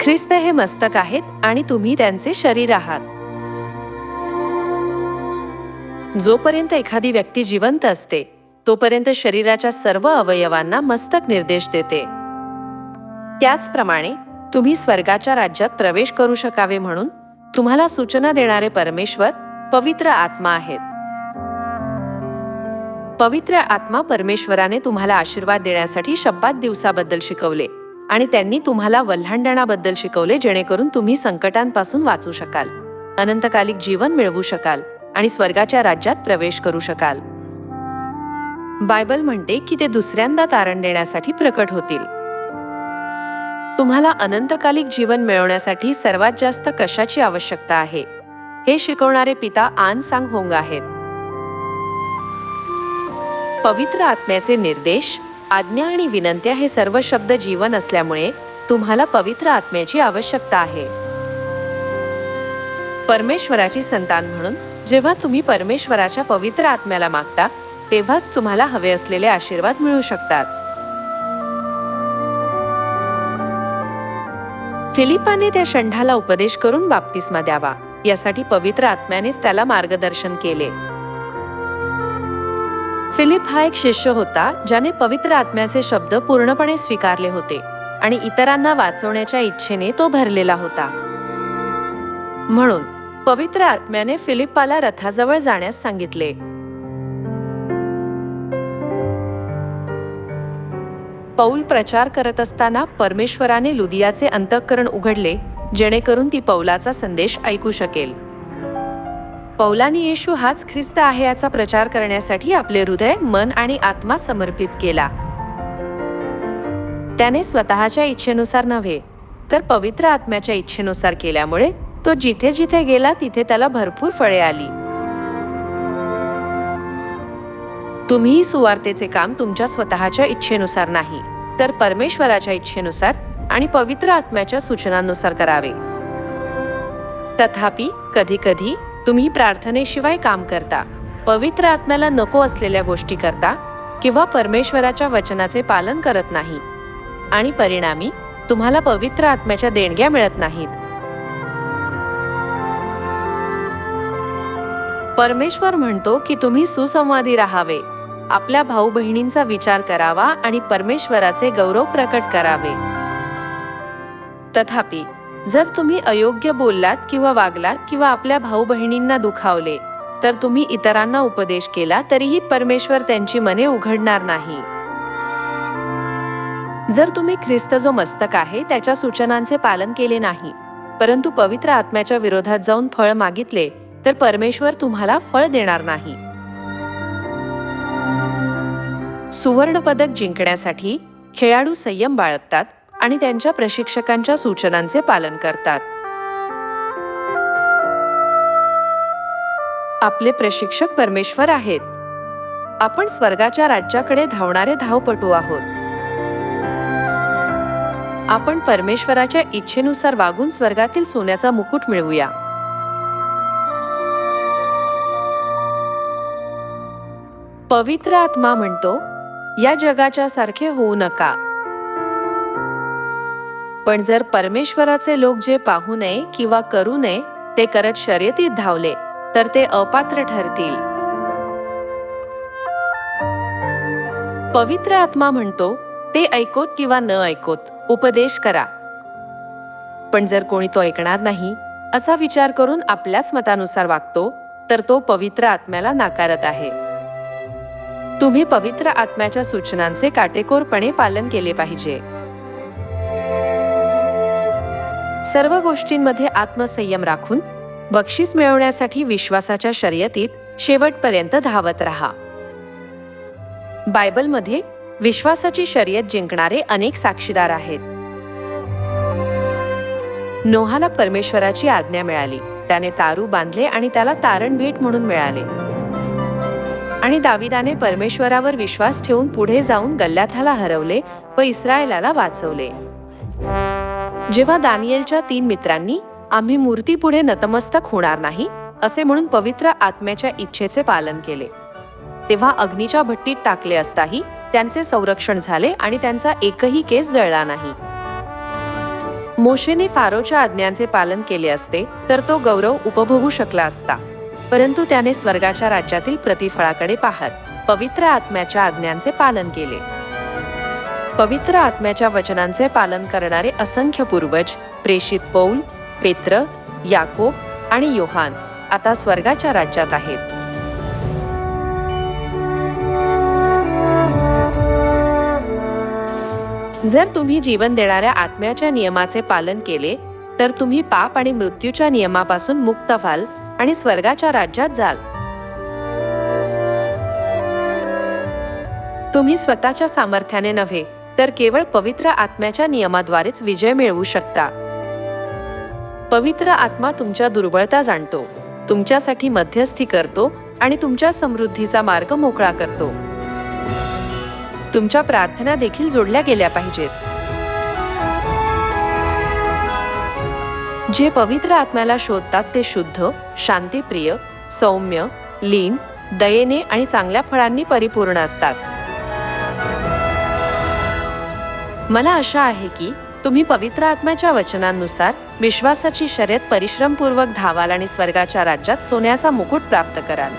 ख्रिस्त हे मस्तक आहेत आणि तुम्ही त्यांचे शरीर आहात. जोपर्यंत एखादी व्यक्ती जिवंत असते तोपर्यंत शरीराच्या सर्व अवयवांना मस्तक निर्देश देते. त्याचप्रमाणे तुम्ही स्वर्गाच्या राज्यात प्रवेश करू शकावे म्हणून तुम्हाला सूचना देणारे परमेश्वर पवित्र आत्मा आहेत. पवित्र आत्मा परमेश्वराने तुम्हाला आशीर्वाद देण्यासाठी शब्दात दिवसाबद्दल शिकवले आणि त्यांनी तुम्हाला वल्हांडणाबद्दल शिकवले जेणेकरून तुम्ही संकटांपासून वाचू शकाल अनंतकालिक जीवन मिळवू शकाल आणि स्वर्गाच्या राज्यात प्रवेश करू शकाल. बायबल म्हणते की ते दुसऱ्यांदा तारण देण्यासाठी प्रकट होतील. तुम्हाला अनंतकालिक जीवन मिळवण्यासाठी सर्वात जास्त कशाची आवश्यकता आहे? हे शिकवणारे पिता आन सांग होंग आहेत. पवित्र आत्म्याचे निर्देश आज्ञा आणि विनंत्या हे सर्व शब्द जीवन असल्यामुळे तुम्हाला पवित्र आत्म्याची आवश्यकता आहे. परमेश्वराची संतान म्हणून जेव्हा तुम्ही परमेश्वराच्या पवित्र आत्म्याला मागता तेव्हाच तुम्हाला हवे असलेले आशीर्वाद मिळू शकतात. फिलिपाने त्या षंढाला उपदेश करून बाप्तिस्मा द्यावा यासाठी पवित्र आत्म्यानेच त्याला मार्गदर्शन केले. फिलिप हा एक शिष्य होता ज्याने पवित्र आत्म्याचे शब्द पूर्णपणे स्वीकारले होते आणि इतरांना वाचवण्याच्या इच्छेने तो भरलेला होता. म्हणून पवित्र आत्म्याने फिलिप्पाला रथाजवळ जाण्यास सांगितले. पौल प्रचार करत असताना परमेश्वराने लुदियाचे अंतःकरण उघडले जेणेकरून ती पौलाचा संदेश ऐकू शकेल. पौलानी येशू हाच ख्रिस्त आहे याचा प्रचार करण्यासाठी आपले हृदय मन आणि आत्मा समर्पित केला. त्याने स्वतःच्या इच्छेनुसार नव्हे तर पवित्र आत्म्याच्या इच्छेनुसार केल्यामुळे तो जिथे जिथे गेला तिथे त्याला भरपूर फळे आली. तुम्ही सुवार्तेचे काम तुमच्या स्वतःच्या इच्छेनुसार नाही तर परमेश्वराच्या इच्छेनुसार आणि पवित्र आत्म्याच्या सूचनांनुसार करावे. तथापि कधी कधी तुम्ही प्रार्थनेशिवाय काम करता. पवित्र आत्म्याला नको असलेल्या गोष्टी करता किंवा परमेश्वराच्या वचनाचे पालन करत नाही. आणि परिणामी तुम्हाला पवित्र आत्म्याच्या देणग्या मिळत नाहीत. परमेश्वर म्हणतो की तुम्ही सुसंवादी राहावे. आपल्या भाऊ बहिणींचा विचार करावा आणि परमेश्वराचे गौरव प्रकट करावे. तथापि जर तुम्ही अयोग्य बोललात किंवा वागलात किंवा आपल्या भाऊ बहिणींना दुखावले तर तुम्ही इतरांना उपदेश केला तरीही परमेश्वर त्यांची मने उघडणार नाही. जर तुम्ही ख्रिस्त जो मस्तक आहे त्याच्या सूचनांचे पालन केले नाही परंतु पवित्र आत्म्याच्या विरोधात जाऊन फळ मागितले तर परमेश्वर तुम्हाला फळ देणार नाही. सुवर्ण पदक जिंकण्यासाठी खेळाडू संयम बाळगतात आणि त्यांच्या प्रशिक्षकांच्या सूचनांचे पालन करतात. आपले प्रशिक्षक परमेश्वर आहेत. आपण स्वर्गाच्या राज्याकडे धावणारे धावपटू आहोत. आपण परमेश्वराच्या इच्छेनुसार वागून स्वर्गातील सोन्याचा मुकुट मिळवूया. पवित्र आत्मा म्हणतो या जगाच्या सारखे होऊ नका. पण जर परमेश्वराचे लोक जे पाहू नये किंवा करू नये ते करत शर्यतीत धावले तर ते अपात्र ठरतील. पवित्र आत्मा म्हणतो ते ऐकोत किंवा न ऐकोत उपदेश करा. पण जर कोणी तो ऐकणार नाही असा विचार करून आपल्याच मतानुसार वागतो तर तो पवित्र आत्म्याला नाकारत आहे. तुम्ही पवित्र आत्म्याच्या सूचनांचे काटेकोरपणे पालन केले पाहिजे. सर्व गोष्टींमध्ये आत्मसंयम राखून बक्षीस मिळवण्यासाठी विश्वासाच्या शर्यतीत शेवटपर्यंत धावत राहा. बायबलमध्ये विश्वासाची शर्यत जिंकणारे अनेक साक्षीदार आहेत. नोहाला परमेश्वराची आज्ञा मिळाली. त्याने तारू बांधले आणि त्याला तारण भेट म्हणून मिळाले. आणि दाविदाने परमेश्वरावर विश्वास ठेवून पुढे जाऊन गल्ल्याथाला हरवले व इस्रायलाला वाचवले. जेव्हा दानियलच्या तीन मित्रांनी आम्ही मूर्तीपुढे नतमस्तक होणार नाही असे म्हणून पवित्र आत्म्याच्या इच्छेचे पालन केले. तेव्हा अग्नीच्या भट्टीत टाकले असताही त्यांचे संरक्षण झाले आणि त्यांचा एकही केस जळला नाही. मोशेने फारोच्या आज्ञांचे पालन केले असते तर तो गौरव उपभोगू शकला असता. परंतु त्याने स्वर्गाच्या राज्यातील प्रतिफळाकडे पाहत पवित्र आत्म्याच्या आज्ञांचे पालन केले. पवित्र आत्म्याच्या वचनांचे पालन करणारे असंख्य पूर्वज प्रेषित पौल पेत्र याकोब आणि योहान आता स्वर्गाच्या राज्यात आहेत. जर तुम्ही जीवन देणाऱ्या आत्म्याच्या नियमाचे पालन केले तर तुम्ही पाप आणि मृत्यूच्या नियमापासून मुक्त व्हाल आणि स्वर्गाच्या राज्यात जाल. तुम्ही स्वतःच्या सामर्थ्याने नव्हे तर केवळ पवित्र आत्म्याच्या नियमाद्वारेच विजय मिळवू शकता. पवित्र आत्मा तुमच्या दुर्बळता जाणतो तुमच्यासाठी मध्यस्थी करतो आणि तुमच्या समृद्धीचा मार्ग मोकळा करतो. तुमच्या प्रार्थना देखील जोडल्या गेल्या पाहिजेत. जे पवित्र आत्म्याला शोधतात ते शुद्ध शांतीप्रिय सौम्य लीन दयेने आणि चांगल्या फळांनी परिपूर्ण असतात. मला आशा आहे की तुम्ही पवित्र आत्म्याच्या वचनांनुसार विश्वासाची शर्यत परिश्रमपूर्वक धावाल आणि स्वर्गाच्या राज्यात सोन्याचा मुकुट प्राप्त कराल.